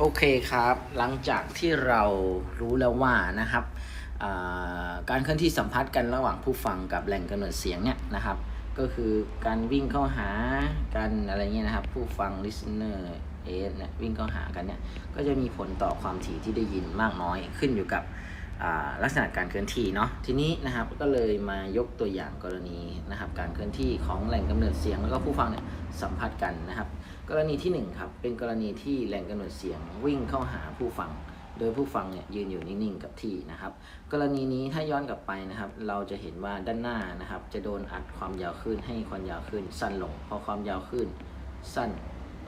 โอเคครับ หลังจากที่เรารู้แล้วว่านะครับการเคลื่อนที่สัมพัทธ์กันระหว่างผู้ฟังกับแหล่งกำเนิดเสียงเนี่ยนะครับ ก็คือการวิ่งเข้าหากันอะไรเงี้ยนะครับ ผู้ฟัง listener เอสเนี่ยวิ่งเข้าหากันเนี่ยก็จะมีผลต่อความถี่ที่ได้ยินมากน้อยขึ้นอยู่กับ ลักษณะการเคลื่อนที่เนาะทีนี้นะครับก็เลยมายกตัวอย่างกรณีนะครับการเคลื่อนที่ของแหล่งกำเนิดเสียงแล้วก็ผู้ฟังเนี่ยสัมพัทธ์กันนะครับ กรณีที่หนึ่งครับเป็นกรณีที่แหล่งกำเนิดเสียงวิ่งเข้าหาผู้ฟัง โดยผู้ฟังเนี่ยยืนอยู่นิ่งๆกับที่นะครับ กรณีนี้ถ้าย้อนกลับไปนะครับ เราจะเห็นว่าด้านหน้านะครับ จะโดนอัดความยาวขึ้นให้ความยาวขึ้นสั้นลงพอความยาวขึ้นสั้น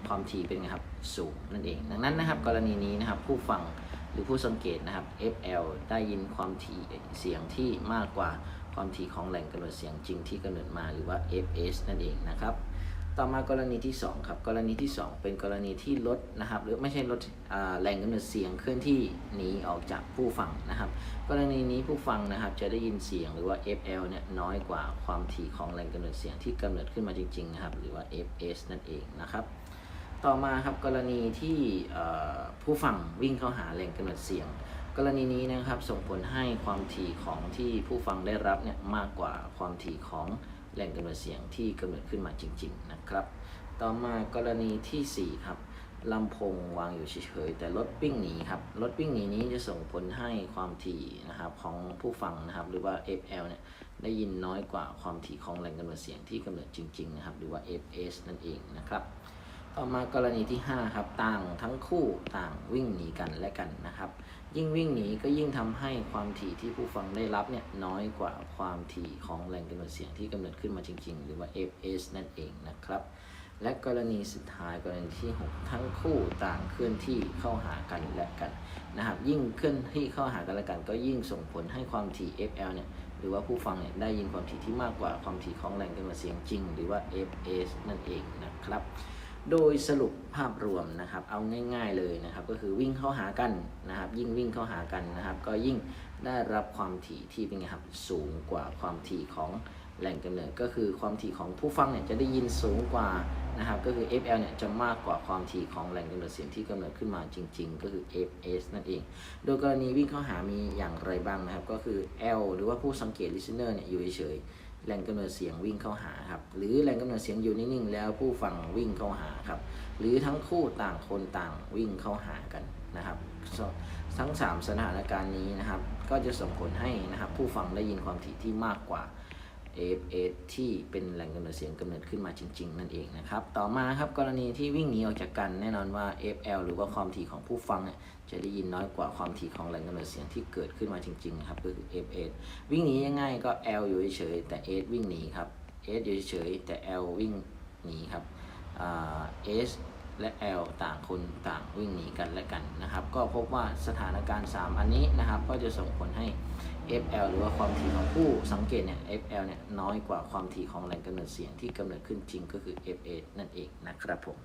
ความถี่เป็นไงครับสูงนั่นเอง ดังนั้นนะครับ กรณีนี้นะครับผู้ฟัง หรือผู้สังเกตนะครับ FL ได้ยินความถี่เสียงที่มากกว่าความถี่ของแหล่งกำเนิดเสียงจริงที่กำเนิดมาหรือว่า FS นั่นเองนะครับ ต่อมากรณีที่ 2 ครับ กรณีที่ 2 เป็นกรณีที่ลดนะครับ หรือไม่ใช่ลดแหล่งกำเนิดเสียงเคลื่อนที่หนีออกจากผู้ฟังนะครับ กรณีนี้ผู้ฟังนะครับจะได้ยินเสียงหรือว่า FL เนี่ยน้อยกว่าความถี่ของแหล่งกำเนิดเสียงที่กำเนิดขึ้นมาจริงๆนะครับหรือว่า FS นั่นเองนะครับ ต่อมาครับกรณีที่ผู้ฟังวิ่งเข้าหาแหล่งกำเนิดเสียง กรณีนี้นะครับส่งผลให้ความถี่ของที่ผู้ฟังได้รับเนี่ยมากกว่าความถี่ของแหล่งกำเนิดเสียงที่กำเนิดขึ้นมาจริง ๆ นะครับ ต่อมากรณีทีสี่ 4 ครับลำโพงวางอยู่เฉยๆแต่รถวิ่งหนีครับรถวิ่งหนีนี้จะส่งผลให้ความถี่นะครับของผู้ฟังนะครับหรือว่า FL เนี่ยได้ยินน้อยกว่าความถี่ของแหล่งกำเนิดเสียงที่กำเนิดจริงๆนะครับหรือว่า FS นั่นเองนะครับ ต่อมากรณีที่ 5 ครับ ต่างทั้งคู่ต่างวิ่งหนีกันและกันนะครับ ยิ่งวิ่งหนีก็ยิ่งทำให้ความถี่ที่ผู้ฟังได้รับเนี่ยน้อยกว่าความถี่ของแหล่งกำเนิดเสียงที่กำเนิดขึ้นมาจริง ๆ หรือว่า FS นั่นเองนะครับ และกรณีสุดท้ายกรณีที่ 6 ทั้งคู่ต่างเคลื่อนที่เข้าหากันและกันนะครับ ยิ่งเคลื่อนที่เข้าหากันและกัน ก็ยิ่งส่งผลให้ความถี่ FL เนี่ยหรือว่าผู้ฟังเนี่ยได้ยินความถี่ที่มากกว่าความถี่ของแหล่งกำเนิดเสียงจริง หรือว่า FS นั่นเองนะครับ โดยสรุปภาพรวมนะครับ เอาง่ายๆเลยนะครับ ก็คือวิ่งเข้าหากันนะครับ ยิ่งวิ่งเข้าหากันนะครับ ก็ยิ่งได้รับความถี่ที่เป็นไงครับสูงกว่าความถี่ของแหล่งกำเนิดก็คือความถี่ของผู้ฟังเนี่ยจะได้ยินสูงกว่านะครับ ก็คือ FL เนี่ยจะมากกว่าความถี่ของแหล่งกำเนิดเสียงที่กำเนิดขึ้นมาจริง ๆ ก็คือ FS นั่นเอง โดยกรณีวิ่งเข้าหามีอย่างไรบ้างนะครับ ก็คือ L หรือว่าผู้สังเกต listener เนี่ยอยู่เฉยๆ แหล่งกำเนิดเสียงวิ่งเข้าหาครับ หรือแหล่งกำเนิดเสียงอยู่นิ่งๆแล้วผู้ฟังวิ่งเข้าหาครับ หรือทั้งคู่ต่างคนต่างวิ่งเข้าหากันนะครับ ทั้ง 3 สถานการณ์นี้นะครับ ก็จะส่งผลให้นะครับ ผู้ฟังได้ยินความถี่ที่มากกว่า AFS ที่เป็นแหล่งกำเนิดเสียงกำเนิดขึ้นมาจริง ๆ นั่นเองนะครับ ต่อมาครับกรณีที่วิ่งหนีออกจากกันแน่นอนว่า FL หรือว่าความถี่ของผู้ฟังจะได้ยินน้อยกว่าความถี่ของแหล่งกำเนิดเสียงที่เกิดขึ้นมาจริงๆครับก็คือ FS วิ่งหนียังไงก็ L อยู่เฉยแต่ S วิ่งหนีครับ S อยู่เฉยแต่ L วิ่งหนีครับอ่า S และ L ต่างคนต่างวิ่งหนีกันและกันนะครับ ก็พบว่าสถานการณ์ 3 อันนี้นะครับ ก็จะส่งผลให้ FL หรือว่าความถี่ของผู้สังเกตเนี่ย FL เนี่ยน้อยกว่าความถี่ของแหล่งกำเนิดเสียงที่กำเนิดขึ้นจริงก็คือ FA นั่นเองนะครับผม